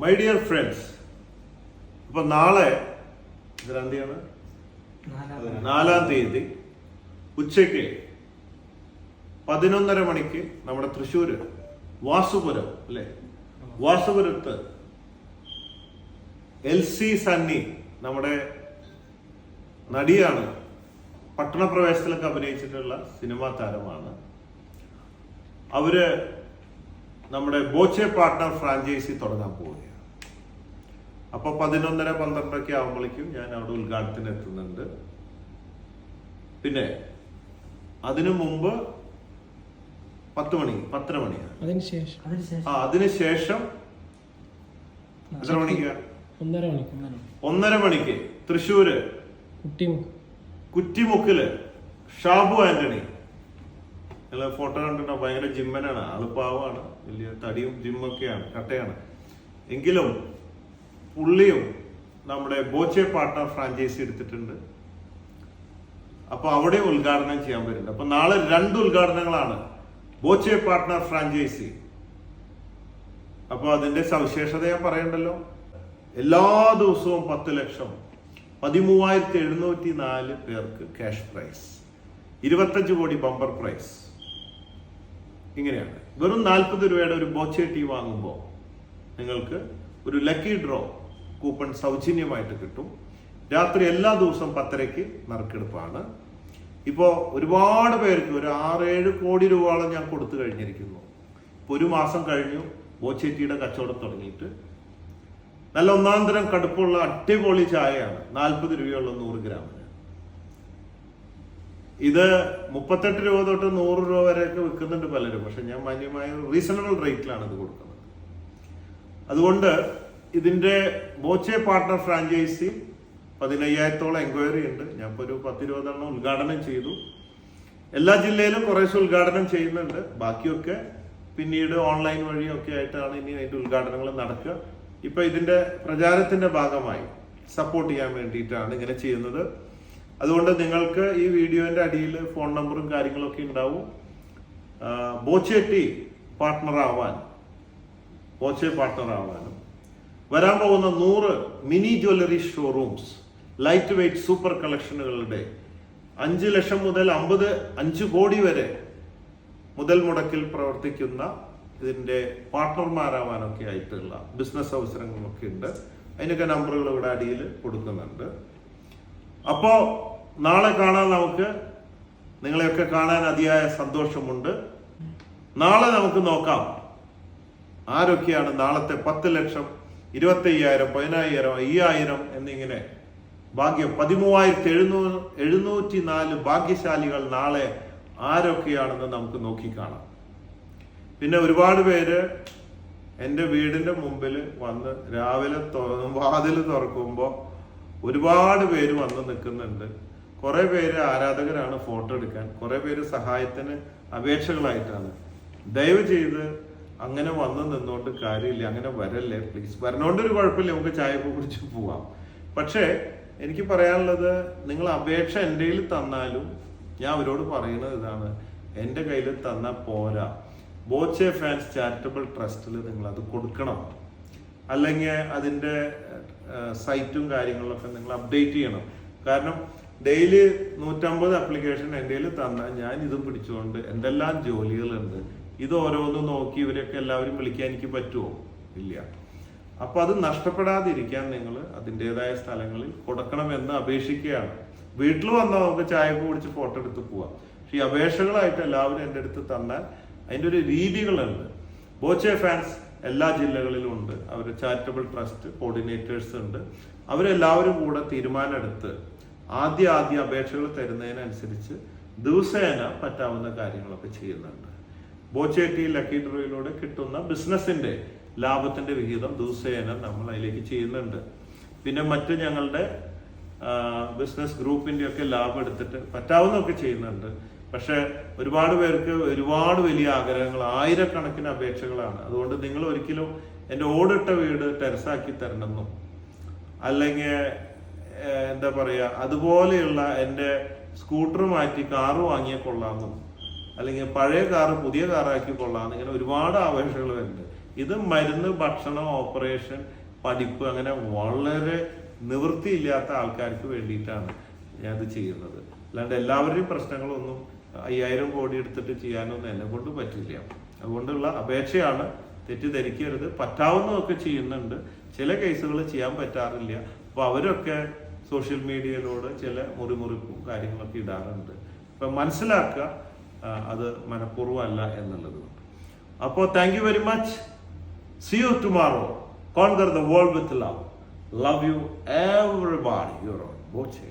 My dear friends അപ്പൊ നാളെ എത്രാം തീയതിയാണ് നാലാം തീയതി ഉച്ചയ്ക്ക് പതിനൊന്നര മണിക്ക് നമ്മുടെ തൃശ്ശൂര് വാസുപുരം അല്ലെ? വാസുപുരത്ത് എൽ സി സണ്ണി നമ്മുടെ നടിയാണ്. പട്ടണപ്രവേശത്തിലൊക്കെ അഭിനയിച്ചിട്ടുള്ള സിനിമാ താരമാണ്. അവർ നമ്മുടെ ബോച്ചെ പാർട്ട്ണർ ഫ്രാഞ്ചൈസി തുടങ്ങാൻ പോവുകയാണ്. അപ്പൊ പതിനൊന്നര പന്ത്രണ്ടൊക്കെ ആകുമ്പോഴേക്കും ഞാൻ അവിടെ ഉദ്ഘാടനത്തിന് എത്തുന്നുണ്ട് പിന്നെ അതിനു മുമ്പ് പത്ത് മണി പത്തര മണിയാണ്. അതിനുശേഷം ആ അതിനുശേഷം എത്ര മണിക്കാ? ഒന്നര മണിക്ക്. തൃശ്ശൂര് കുട്ടിമുക്ക് കുറ്റിമുക്കിൽ ഷാബു ആന്റണി. നിങ്ങളെ ഫോട്ടോ കണ്ടിട്ടോ ഭയങ്കര ജിമ്മനാണ്. ആൾ പാവമാണ് വലിയ തടിയും ജിമ്മൊക്കെയാണ് കട്ടയാണ്. എങ്കിലും പുള്ളിയും നമ്മുടെ ബോച്ചെ പാർട്ട്ണർ ഫ്രാഞ്ചൈസി എടുത്തിട്ടുണ്ട്. അപ്പൊ അവിടെ ഉദ്ഘാടനം ചെയ്യാൻ വരുന്നുണ്ട് അപ്പൊ നാളെ രണ്ട് ഉദ്ഘാടനങ്ങളാണ് ബോച്ചെ പാർട്ട്ണർ ഫ്രാഞ്ചൈസി അപ്പൊ അതിന്റെ സവിശേഷത ഞാൻ പറയണ്ടല്ലോ. എല്ലാ ദിവസവും പത്ത് ലക്ഷം പതിമൂവായിരത്തി എഴുന്നൂറ്റി നാല് പേർക്ക് ക്യാഷ് പ്രൈസ് ഇരുപത്തഞ്ച് കോടി ബമ്പർ പ്രൈസ് ഇങ്ങനെയാണ്. വെറും നാൽപ്പത് രൂപയുടെ ഒരു ബോച്ചെ ടീ വാങ്ങുമ്പോൾ നിങ്ങൾക്ക് ഒരു ലക്കി ഡ്രോ കൂപ്പൺ സൗജന്യമായിട്ട് കിട്ടും. രാത്രി എല്ലാ ദിവസവും പത്തരയ്ക്ക് നറുക്കെടുപ്പാണ്. ഇപ്പോൾ ഒരുപാട് പേർക്ക് ഒരു ആറേഴ് കോടി രൂപയോളം ഞാൻ കൊടുത്തു കഴിഞ്ഞിരിക്കുന്നു. ഇപ്പോൾ ഒരു മാസം കഴിഞ്ഞു. ബോച്ചേറ്റിയുടെ കച്ചവടം തുടങ്ങിയിട്ട്. നല്ല ഒന്നാം തരം കടുപ്പുള്ള അടിപൊളി ചായയാണ്. നാൽപ്പത് രൂപയുള്ള നൂറ് ഗ്രാമിന്. ഇത് മുപ്പത്തെട്ട് രൂപ തൊട്ട് നൂറ് രൂപ വരെയൊക്കെ വിൽക്കുന്നുണ്ട് പലരും. പക്ഷെ ഞാൻ മാന്യമായ റീസണബിൾ റേറ്റിലാണ് ഇത് കൊടുക്കുന്നത്. അതുകൊണ്ട് ഇതിന്റെ ബോച്ചെ പാർട്ണർ ഫ്രാഞ്ചൈസി പതിനയ്യായിരത്തോളം എൻക്വയറി ഉണ്ട്. ഞാൻ ഇപ്പോൾ ഒരു പത്തിരുപതെണ്ണം ഉദ്ഘാടനം ചെയ്തു. എല്ലാ ജില്ലയിലും കുറേശ്ശെ ഉദ്ഘാടനം ചെയ്യുന്നുണ്ട്. ബാക്കിയൊക്കെ പിന്നീട് ഓൺലൈൻ വഴിയൊക്കെ ആയിട്ടാണ് ഇനി അതിന്റെ ഉദ്ഘാടനങ്ങൾ നടക്കുക. ഇപ്പൊ ഇതിന്റെ പ്രചാരത്തിന്റെ ഭാഗമായി സപ്പോർട്ട് ചെയ്യാൻ വേണ്ടിയിട്ടാണ് ഇങ്ങനെ ചെയ്യുന്നത്. അതുകൊണ്ട് നിങ്ങൾക്ക് ഈ വീഡിയോന്റെ അടിയിൽ ഫോൺ നമ്പറും കാര്യങ്ങളൊക്കെ ഉണ്ടാവും. ബോച്ചെട്ടി പാർട്ട്ണർ ആവാൻ ബോച്ചെ പാർട്ട്ണർ ആവാനും വരാൻ പോകുന്ന നൂറ് mini jewellery showrooms light weight super കളക്ഷനുകളുടെ അഞ്ച് ലക്ഷം മുതൽ അമ്പത് അഞ്ച് കോടി വരെ മുതൽ മുടക്കിൽ പ്രവർത്തിക്കുന്ന ഇതിന്റെ പാർട്ട്ണർമാരാവാനൊക്കെ ആയിട്ടുള്ള ബിസിനസ് അവസരങ്ങളൊക്കെ ഉണ്ട്. അതിനൊക്കെ നമ്പറുകൾ ഇവിടെ അടിയിൽ കൊടുക്കുന്നുണ്ട്. അപ്പോ നാളെ കാണാൻ നമുക്ക്. നിങ്ങളെയൊക്കെ കാണാൻ അതിയായ സന്തോഷമുണ്ട്. നാളെ നമുക്ക് നോക്കാം. ആരൊക്കെയാണ് നാളത്തെ പത്ത് ലക്ഷം ഇരുപത്തി അയ്യായിരം പതിനായിരം അയ്യായിരം എന്നിങ്ങനെ ഭാഗ്യം. പതിമൂവായിരത്തി എഴുന്നൂ എഴുന്നൂറ്റി നാല് ഭാഗ്യശാലികൾ നാളെ ആരൊക്കെയാണെന്ന് നമുക്ക് നോക്കിക്കാണാം പിന്നെ ഒരുപാട് പേര് എന്റെ വീടിന്റെ മുമ്പിൽ വന്ന് രാവിലെ വാതിൽ തുറക്കുമ്പോൾ ഒരുപാട് പേര് വന്ന് നിൽക്കുന്നുണ്ട്. കുറേ പേര് ആരാധകരാണ് ഫോട്ടോ എടുക്കാൻ. കുറേ പേര് സഹായത്തിന് അപേക്ഷകളായിട്ടാണ്. ദയവ് ചെയ്ത് അങ്ങനെ വന്ന് നിന്നോണ്ട് കാര്യമില്ല അങ്ങനെ വരല്ലേ പ്ലീസ് വരണോണ്ട് ഒരു കുഴപ്പമില്ല നമുക്ക് ചായ കുടിച്ച് പോവാം. പക്ഷേ എനിക്ക് പറയാനുള്ളത് നിങ്ങൾ അപേക്ഷ എന്റെ കയ്യിൽ തന്നാലും ഞാൻ അവരോട് പറയുന്നത് ഇതാണ്. എന്റെ കയ്യിൽ തന്ന പോരാ. ബോച്ചെ ഫാൻസ് ചാരിറ്റബിൾ ട്രസ്റ്റിൽ നിങ്ങൾ അത് കൊടുക്കണം. അല്ലെങ്കിൽ അതിന്റെ സൈറ്റും കാര്യങ്ങളൊക്കെ നിങ്ങൾ അപ്ഡേറ്റ് ചെയ്യണം. കാരണം ഡെയിലി നൂറ്റമ്പത് അപ്ലിക്കേഷൻ എന്റെ കയ്യിൽ തന്നാൽ ഞാൻ ഇതും പിടിച്ചുകൊണ്ട് എന്തെല്ലാം ജോലികളുണ്ട് ഇത് ഓരോന്നും നോക്കി ഇവരെയൊക്കെ എല്ലാവരും വിളിക്കാൻ എനിക്ക് പറ്റുമോ? ഇല്ല. അപ്പൊ അത് നഷ്ടപ്പെടാതിരിക്കാൻ നിങ്ങൾ അതിന്റെതായ സ്ഥലങ്ങളിൽ കൊടുക്കണമെന്ന് അപേക്ഷിക്കുകയാണ്. വീട്ടിൽ വന്നാൽ നമുക്ക് ചായ കുടിച്ച് ഫോട്ടോ എടുത്ത് പോവാം. പക്ഷെ ഈ അപേക്ഷകളായിട്ട് എല്ലാവരും എന്റെ അടുത്ത് തന്നാൽ അതിന്റെ ഒരു രീതികളുണ്ട്. ബോച്ചെ ഫാൻസ് എല്ലാ ജില്ലകളിലും ഉണ്ട്. അവർ ചാരിറ്റബിൾ ട്രസ്റ്റ് കോർഡിനേറ്റേഴ്സ് ഉണ്ട്. അവരെല്ലാവരും കൂടെ തീരുമാനമെടുത്ത് ആദ്യ ആദ്യ അപേക്ഷകൾ തരുന്നതിനനുസരിച്ച് ദിവസേന പറ്റാവുന്ന കാര്യങ്ങളൊക്കെ ചെയ്യുന്നുണ്ട്. ബോച്ചേട്ടി ലക്കി ഡ്രോയിലൂടെ കിട്ടുന്ന ബിസിനസിന്റെ ലാഭത്തിന്റെ വിഹിതം ദിവസേന നമ്മൾ അതിലേക്ക് ചെയ്യുന്നുണ്ട്. പിന്നെ മറ്റ് ഞങ്ങളുടെ ബിസിനസ് ഗ്രൂപ്പിന്റെ ഒക്കെ ലാഭം എടുത്തിട്ട് പറ്റാവുന്നതൊക്കെ ചെയ്യുന്നുണ്ട്. പക്ഷെ ഒരുപാട് പേർക്ക് ഒരുപാട് വലിയ ആഗ്രഹങ്ങൾ ആയിരക്കണക്കിന് അപേക്ഷകളാണ്. അതുകൊണ്ട് നിങ്ങൾ ഒരിക്കലും എന്റെ ഓടിട്ട വീട് ടെറസാക്കി തരണമെന്നും അല്ലെങ്കിൽ എന്താ പറയാ അതുപോലെയുള്ള എന്റെ സ്കൂട്ടർ മാറ്റി കാറ് വാങ്ങിയ കൊള്ളാമെന്നും അല്ലെങ്കിൽ പഴയ കാറ് പുതിയ കാറാക്കി കൊള്ളാം ഇങ്ങനെ ഒരുപാട് ആവേശങ്ങൾ വരുന്നുണ്ട്. ഇത് മരുന്ന് ഭക്ഷണം ഓപ്പറേഷൻ പഠിപ്പ് അങ്ങനെ വളരെ നിവൃത്തിയില്ലാത്ത ആൾക്കാർക്ക് വേണ്ടിയിട്ടാണ് ഞാൻ ഇത് ചെയ്യുന്നത്. അല്ലാണ്ട് എല്ലാവരുടെയും പ്രശ്നങ്ങളൊന്നും അയ്യായിരം കോടി എടുത്തിട്ട് ചെയ്യാനൊന്നും എന്നെ കൊണ്ട് പറ്റില്ല. അതുകൊണ്ടുള്ള അപേക്ഷയാണ് തെറ്റിദ്ധരിക്കരുത്. പറ്റാവുന്നതൊക്കെ ചെയ്യുന്നുണ്ട്. ചില കേസുകൾ ചെയ്യാൻ പറ്റാറില്ല. അപ്പൊ അവരൊക്കെ സോഷ്യൽ മീഡിയയിലൂടെ ചില മുറിമുറിപ്പും കാര്യങ്ങളൊക്കെ ഇടാറുണ്ട്. അപ്പൊ മനസ്സിലാക്കുക അത് മനഃപൂർവമല്ല എന്നുള്ളത്. അപ്പോ അപ്പോൾ thank you very much see you tomorrow conquer the world with love love you everybody your own Boche